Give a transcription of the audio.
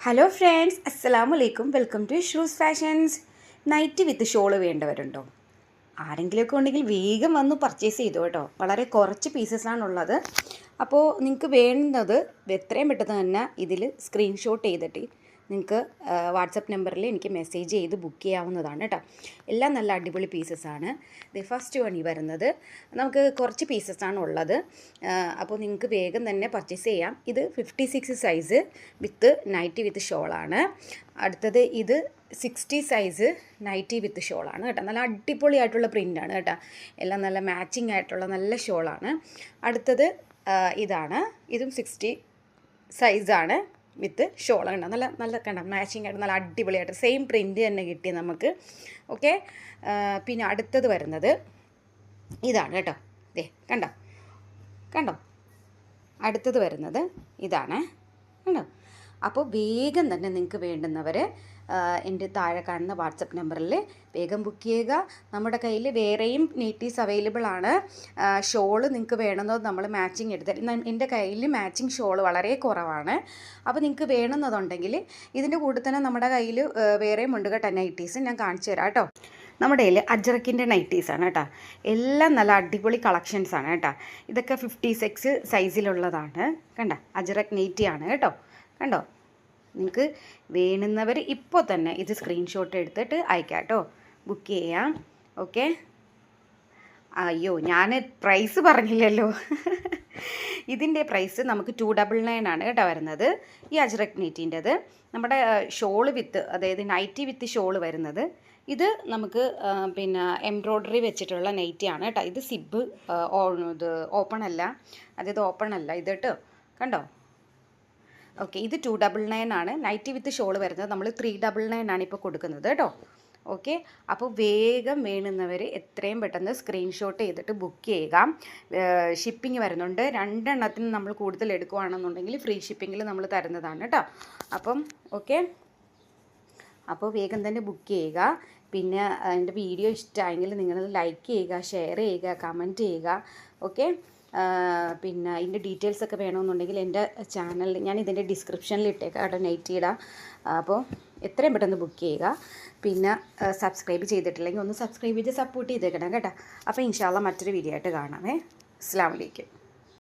Hello friends അസ്സലാമു അലൈക്കും welcome to shoes fashions nighty with shawl വേണ്ടവരുണ്ടോ? ആരെങ്കിലുമൊക്കെ ഉണ്ടെങ്കിൽ വേഗം വന്ന് പർച്ചേസ് ചെയ്തു കേട്ടോ. വളരെ കുറച്ച് പീസസ് ആണുള്ളത് അപ്പോൾ നിങ്ങൾക്ക് വേണ്ടത് എത്രയും പെട്ടെന്ന് തന്നെ ഇതിൽ സ്ക്രീൻഷോട്ട് ചെയ്തിട്ട് നിങ്ങൾക്ക് വാട്സപ്പ് നമ്പറിൽ എനിക്ക് മെസ്സേജ് ചെയ്ത് ബുക്ക് ചെയ്യാവുന്നതാണ് കേട്ടോ എല്ലാം നല്ല അടിപൊളി പീസസ് ആണ്. ഇത് ഫസ്റ്റ് വണി വരുന്നത്. നമുക്ക് കുറച്ച് പീസസ് ആണ് ഉള്ളത്. അപ്പോൾ നിങ്ങൾക്ക് വേഗം തന്നെ പർച്ചേസ് ചെയ്യാം. ഇത് fifty six size with nighty with ഷോളാണ് അടുത്തത് ഇത് സിക്സ്റ്റി സൈസ് നൈറ്റി വിത്ത് ഷോളാണ് കേട്ടോ. നല്ല അടിപൊളിയായിട്ടുള്ള പ്രിന്റാണ് കേട്ടോ. എല്ലാം നല്ല മാച്ചിങ് ആയിട്ടുള്ള നല്ല ഷോളാണ് അടുത്തത് ഇതാണ്. ഇതും സിക്സ്റ്റി സൈസാണ് വിത്ത് ഷോൾ കണ്ട നല്ല നല്ല കണ്ട? മാച്ചിങ് ആയിട്ട് നല്ല അടിപൊളിയായിട്ട് സെയിം പ്രിന്റ് തന്നെ കിട്ടി നമുക്ക്. ഓക്കെ പിന്നെ അടുത്തത് വരുന്നത് ഇതാണ് കേട്ടോ. ദേ കണ്ടോ? കണ്ടോ? അടുത്തത് വരുന്നത് ഇതാണ്. കണ്ടോ? അപ്പോൾ വേഗം തന്നെ നിങ്ങൾക്ക് വേണ്ടുന്നവർ എന്റെ താഴെ കാണുന്ന വാട്സപ്പ് നമ്പറിൽ വേഗം ബുക്ക് ചെയ്യുക. നമ്മുടെ കയ്യിൽ വേറെയും നേറ്റീവ്സ് അവൈലബിൾ ആണ്. ഷോൾ നിങ്ങൾക്ക് വേണമെന്നത് നമ്മൾ മാച്ചിങ് എടുത്ത്. എന്റെ കയ്യിൽ മാച്ചിങ് ഷോൾ വളരെ കുറവാണ്. അപ്പോൾ നിങ്ങൾക്ക് വേണമെന്നതുണ്ടെങ്കിൽ ഇതിന്റെ കൂടെ തന്നെ നമ്മുടെ കയ്യിൽ വേറെയും ഉണ്ട് കേട്ടോ നൈറ്റീസ് ഞാൻ കാണിച്ചു തരാം കേട്ടോ. നമ്മുടെ കയ്യിൽ അജ്രക്കിന്റെ നൈറ്റീസാണ് കേട്ടോ. എല്ലാം നല്ല അടിപൊളി കളക്ഷൻസാണ് കേട്ടോ. ഇതൊക്കെ ഫിഫ്റ്റി സിക്സ് സൈസിലുള്ളതാണ് കണ്ട? അജ്രക് നെയ്റ്റിയാണ് കേട്ടോ. കണ്ടോ? നിങ്ങൾക്ക് വേണുന്നവർ ഇപ്പോൾ തന്നെ ഇത് സ്ക്രീൻഷോട്ട് എടുത്തിട്ട് അയക്കാം കേട്ടോ ബുക്ക് ചെയ്യാം. ഓക്കെ അയ്യോ ഞാൻ പ്രൈസ് പറഞ്ഞില്ലല്ലോ. ഇതിന്റെ പ്രൈസ് നമുക്ക് ടു ഡബിൾ നയൻ ആണ് കേട്ടോ വരുന്നത്. ഈ അജ്രക് നീറ്റിന്റെത് നമ്മുടെ ഷോൾ വിത്ത് അതായത് നൈറ്റി വിത്ത് ഷോൾ വരുന്നത്. ഇത് നമുക്ക് പിന്നെ എംബ്രോയ്ഡറി വെച്ചിട്ടുള്ള നൈറ്റിയാണ് കേട്ടോ. ഇത് സിബ് ഇത് ഓപ്പൺ അല്ല. അതായത് ഓപ്പൺ അല്ല ഇത് കേട്ടോ. കണ്ടോ? ഓക്കെ ഇത് ടു ഡബിൾ നയൻ ആണ്. നൈറ്റി വിത്ത് ഷോൾ വരുന്നത് നമ്മൾ ത്രീ ഡബിൾ നയൻ ആണ് ഇപ്പോൾ കൊടുക്കുന്നത് കേട്ടോ. ഓക്കെ അപ്പോൾ വേഗം വേണുന്നവർ എത്രയും പെട്ടെന്ന് സ്ക്രീൻഷോട്ട് ചെയ്തിട്ട് ബുക്ക് ചെയ്യുക. ഷിപ്പിംഗ് വരുന്നുണ്ട്. രണ്ടെണ്ണത്തിന് നമ്മൾ കൂടുതൽ എടുക്കുകയാണെന്നുണ്ടെങ്കിൽ ഫ്രീ ഷിപ്പിങ്ങിൽ നമ്മൾ തരുന്നതാണ് കേട്ടോ. അപ്പം ഓക്കെ അപ്പോൾ വേഗം തന്നെ ബുക്ക് ചെയ്യുക. പിന്നെ എന്റെ വീഡിയോ ഇഷ്ടമായെങ്കിൽ നിങ്ങൾ ലൈക്ക് ചെയ്യുക ഷെയർ ചെയ്യുക കമന്റ് ചെയ്യുക. ഓക്കെ പിന്നെ ഇതിന്റെ ഡീറ്റെയിൽസ് ഒക്കെ വേണമെന്നുണ്ടെങ്കിൽ എന്റെ ചാനലിൽ ഞാൻ ഇതിന്റെ ഡിസ്ക്രിപ്ഷനിൽ ഇട്ടേക്കാം. അവിടെ നൈറ്റ് ഇടാം. അപ്പോൾ എത്രയും പെട്ടെന്ന് ബുക്ക് ചെയ്യുക. പിന്നെ സബ്സ്ക്രൈബ് ചെയ്തിട്ടില്ലെങ്കിൽ ഒന്ന് സബ്സ്ക്രൈബ് ചെയ്ത് സപ്പോർട്ട് ചെയ്തേക്കണം കേട്ടോ. അപ്പോൾ ഇൻഷാല്ല മറ്റൊരു വീഡിയോ ആയിട്ട് കാണാമേ അസ്സാം വലൈക്കും